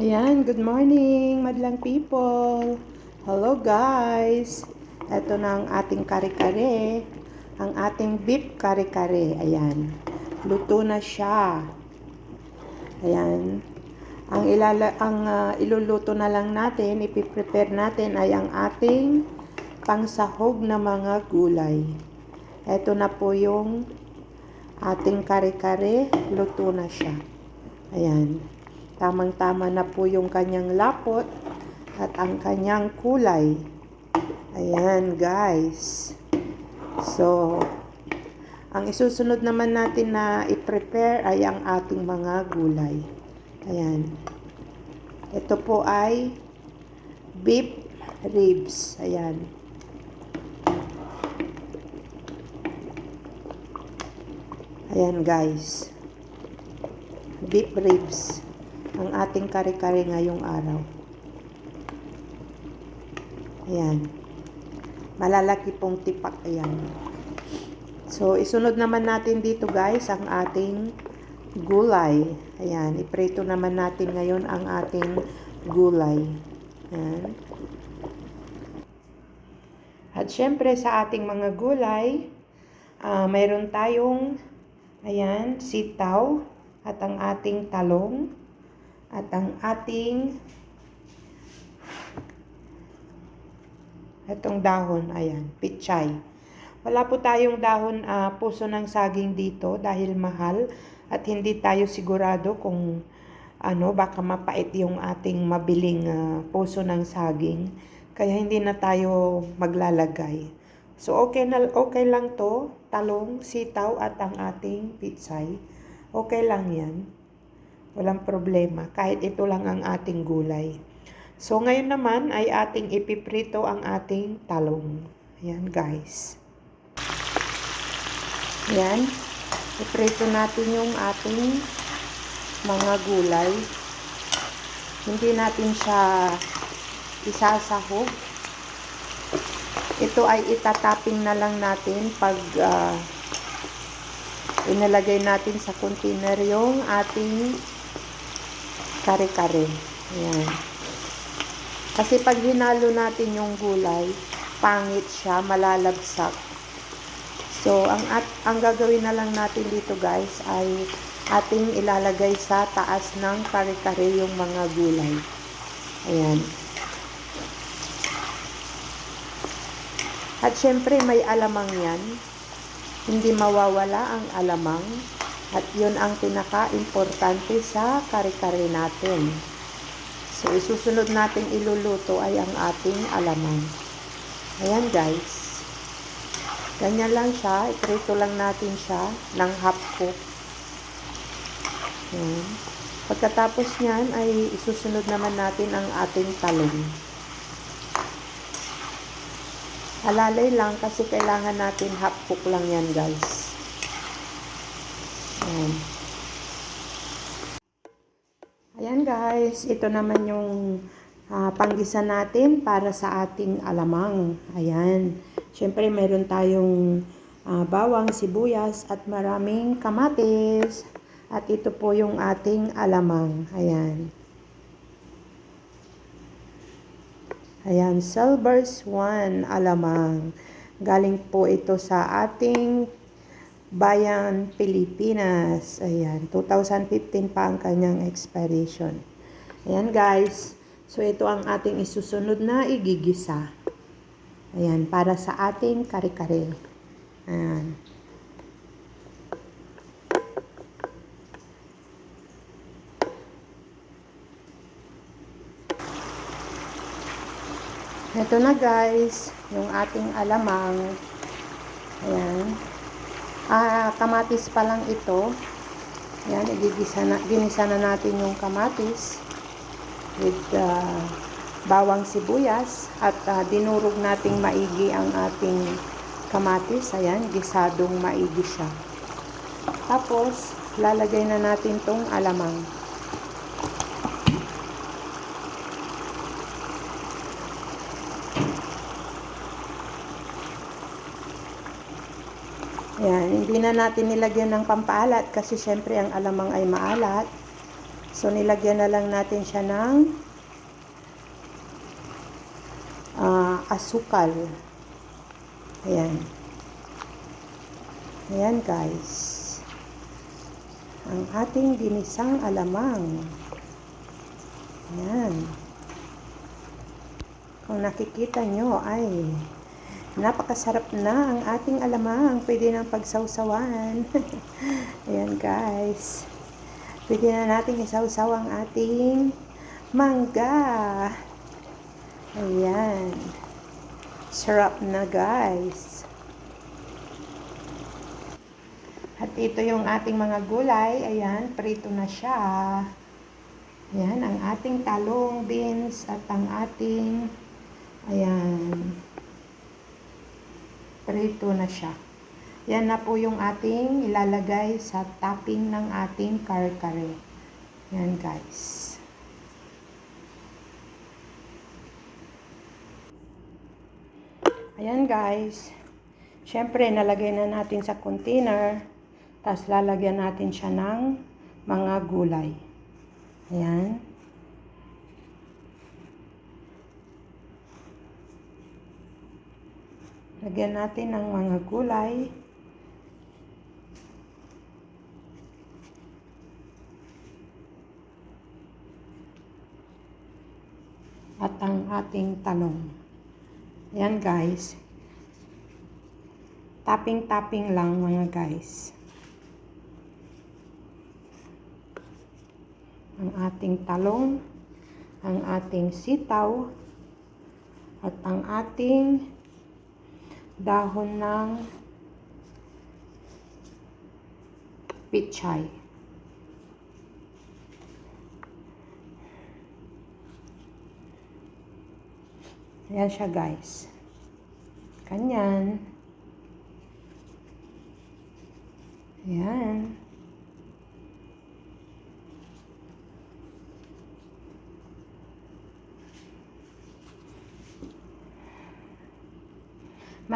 Ayan, good morning, madlang people. Hello guys. Ito na ang ating kare-kare. Ang ating beef kare-kare. Ayan. Luto na siya. Ayan. Ang ilala ang ah, iluluto na lang natin, ipiprepare natin ay ang ating pangsahog na mga gulay. Ito na po yung ating kare-kare. Luto na siya. Ayan. Tamang-tama na po yung kanyang lapot at ang kanyang kulay. Ayan, guys. So, ang isusunod naman natin na i-prepare ay ang ating mga gulay. Ayan. Ito po ay beef ribs. Ayan. Ayan, guys. Beef ribs ang ating kare-kare ngayong araw. Ayan. Malalaki pong tipak. Ayan. So, isunod naman natin dito guys ang ating gulay. Ayan. Iprito naman natin ngayon ang ating gulay. Ayan. At syempre sa ating mga gulay, ah, mayroon tayong ayan, sitaw at ang ating talong at ang ating itong dahon, ayan, pichay. Wala po tayong dahon ah, puso ng saging dito dahil mahal at hindi tayo sigurado kung ano, baka mapait yung ating mabiling ah, puso ng saging. Kaya hindi na tayo maglalagay. So okay na okay lang to, talong, sitaw at ang ating pitsay. Okay lang 'yan. Walang problema. Kahit ito lang ang ating gulay. So, ngayon naman ay ating ipiprito ang ating talong. Ayan, guys. Ayan. Iprito natin yung ating mga gulay. Hindi natin siya isasahog. Ito ay itatapping na lang natin pag uh, inalagay natin sa container yung ating kare-kare. Ayan. Kasi pag hinalo natin yung gulay, pangit siya, malalabsak. So, ang, at, ang gagawin na lang natin dito guys ay ating ilalagay sa taas ng kare-kare yung mga gulay. Ayan. At syempre may alamang yan. Hindi mawawala ang alamang. At yun ang pinaka-importante sa kare-kare natin. So, isusunod natin iluluto ay ang ating alamang. Ayan guys. Ganyan lang siya. Iprito lang natin siya ng half cook. Ayan. Pagkatapos niyan ay isusunod naman natin ang ating talong. Alalay lang kasi kailangan natin half cook lang yan guys. Ayan. Ayan guys, ito naman yung uh, panggisa natin para sa ating alamang. Ayan. Siyempre meron tayong uh, bawang, sibuyas at maraming kamatis. At ito po yung ating alamang. Ayan. Ayan, Silvers 1 alamang. Galing po ito sa ating Bayan, Pilipinas. Ayan, 2015 pa ang kanyang expiration. Ayan guys, so ito ang ating isusunod na igigisa. Ayan, para sa ating kare-kare. Ayan. Ito na guys, yung ating alamang. Ayan. Kamatis pa lang ito. Ayan, igigisa na, ginisa na natin yung kamatis with uh, bawang sibuyas at uh, dinurog nating maigi ang ating kamatis. Ayan, gisadong maigi siya. Tapos, lalagay na natin tong alamang. Ayan, hindi na natin nilagyan ng pampaalat kasi syempre ang alamang ay maalat. So, nilagyan na lang natin siya ng ah, asukal. Ayan. Ayan, guys. Ang ating ginisang alamang. Ayan. Kung nakikita nyo ay napakasarap na ang ating alamang. Pwede nang pagsawsawan. Ayan guys. Pwede na natin isawsaw ang ating mangga. Ayan. Sarap na guys. At ito yung ating mga gulay. Ayan, prito na siya. Ayan, ang ating talong, beans, at ang ating, ayan, prito na siya. Yan na po yung ating ilalagay sa topping ng ating kare-kare. Yan guys. Ayan guys. Siyempre, nalagay na natin sa container. Tapos lalagyan natin siya ng mga gulay. Ayan. Lagyan natin ng mga gulay. At ang ating talong. Ayan guys. Tapping-tapping lang mga guys. Ang ating talong, ang ating sitaw, at ang ating dahon ng pichay. Ayan siya guys. Kanyan. Ayan.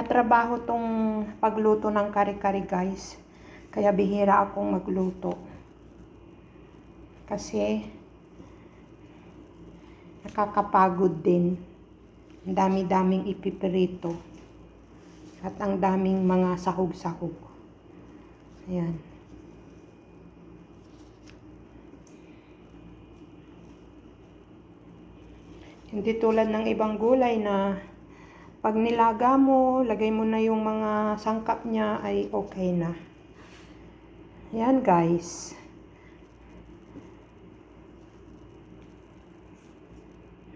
Matrabaho tong pagluto ng kare-kare guys. Kaya bihira akong magluto. Kasi nakakapagod din. Ang dami-daming ipiprito. At ang daming mga sahog-sahog. Ayan. Hindi tulad ng ibang gulay na pag nilaga mo, lagay mo na yung mga sangkap niya ay okay na. Yan guys.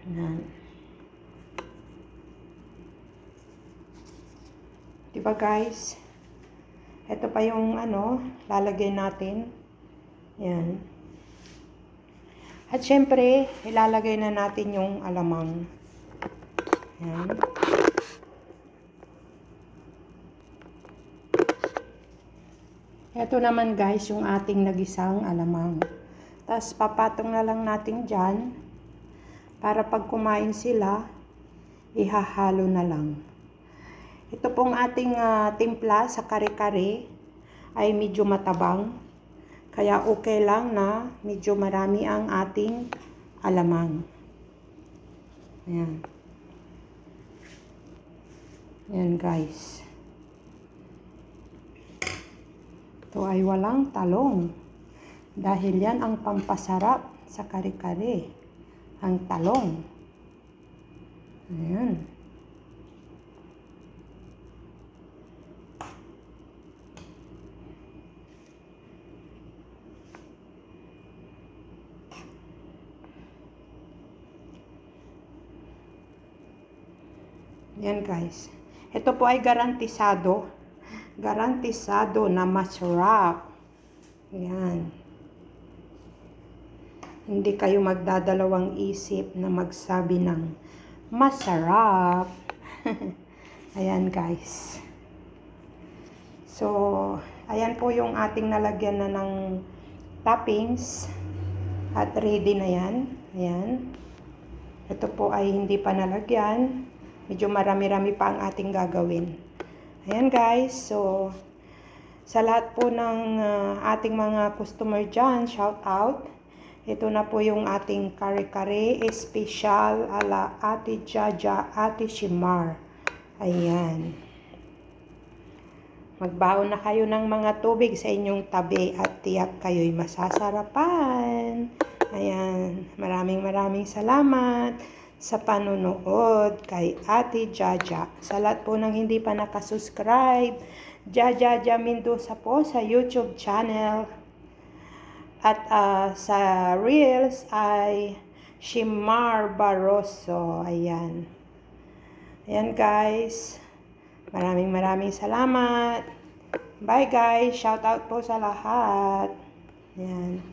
Yan. Diba guys? Ito pa yung ano, lalagay natin. Yan. At syempre, ilalagay na natin yung alamang. Yan. Ito naman guys, yung ating nagisang alamang. Tapos papatong na lang natin dyan. Para pag kumain sila, ihahalo na lang. Ito pong ating ah, timpla sa kare-kare ay medyo matabang. Kaya okay lang na medyo marami ang ating alamang. Ayan. Ayan guys. Ito ay walang talong. Dahil yan ang pampasarap sa kare-kare. Ang talong. Ayan. Yan guys. Ito po ay garantisado. Garantisado na masarap. Yan. Hindi kayo magdadalawang isip na magsabi ng masarap. ayan guys. So, ayan po yung ating nalagyan na ng toppings. At ready na yan. Ayan. Ito po ay hindi pa nalagyan. Medyo marami-rami pa ang ating gagawin. Ayan guys, so sa lahat po ng uh, ating mga customer dyan, shout out. Ito na po yung ating kare-kare special ala Ate Jaja, Ate Shimar. Ayan. Magbaon na kayo ng mga tubig sa inyong tabi at tiyak kayo'y masasarapan. Ayan. Maraming maraming salamat sa panunood kay Ate Jaja. Sa lahat po ng hindi pa nakasubscribe, Jaja Mendoza po sa YouTube channel. At ah, sa Reels ay Shimar Barroso. Ayan. Ayan guys. Maraming maraming salamat. Bye guys. Shout out po sa lahat. Ayan.